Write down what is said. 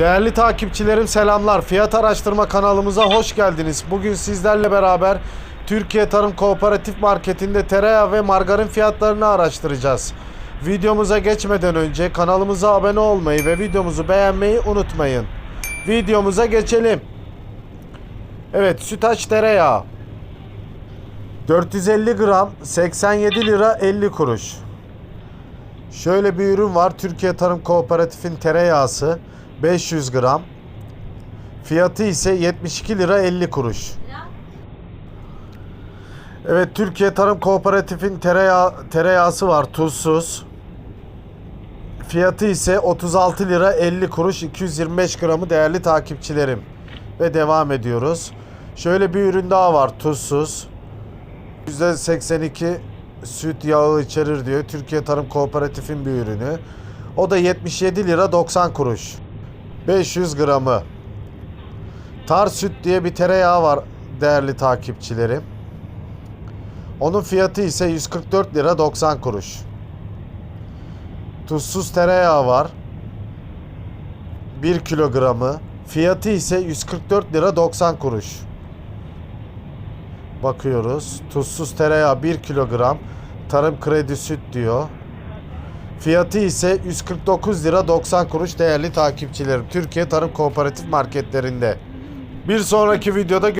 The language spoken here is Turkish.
Değerli takipçilerim selamlar. Fiyat araştırma kanalımıza hoş geldiniz. Bugün sizlerle beraber Türkiye Tarım Kooperatif Marketi'nde tereyağı ve margarin fiyatlarını araştıracağız. Videomuza geçmeden önce kanalımıza abone olmayı ve videomuzu beğenmeyi unutmayın. Videomuza geçelim. Evet sütaç tereyağı. 450 gram 87 lira 50 kuruş. Şöyle bir ürün var. Türkiye Tarım Kooperatif'in tereyağısı 500 gram. Fiyatı ise 72 lira 50 kuruş. Evet Türkiye Tarım Kooperatif'in tereyağı, tereyağısı var tuzsuz. Fiyatı ise 36 lira 50 kuruş 225 gramı değerli takipçilerim. Ve devam ediyoruz. Şöyle bir ürün daha var tuzsuz. %82 süt yağı içerir diyor. Türkiye Tarım Kooperatif'in bir ürünü. O da 77 lira 90 kuruş. 500 gramı. Tar süt diye bir tereyağı var değerli takipçilerim. Onun fiyatı ise 144 lira 90 kuruş. Tuzsuz tereyağı var. 1 kilogramı. Fiyatı ise 144 lira 90 kuruş. Bakıyoruz. Tuzsuz tereyağı 1 kilogram. Tarım kredi süt diyor. Fiyatı ise 149 lira 90 kuruş değerli takipçilerim. Türkiye Tarım Kooperatif marketlerinde. Bir sonraki videoda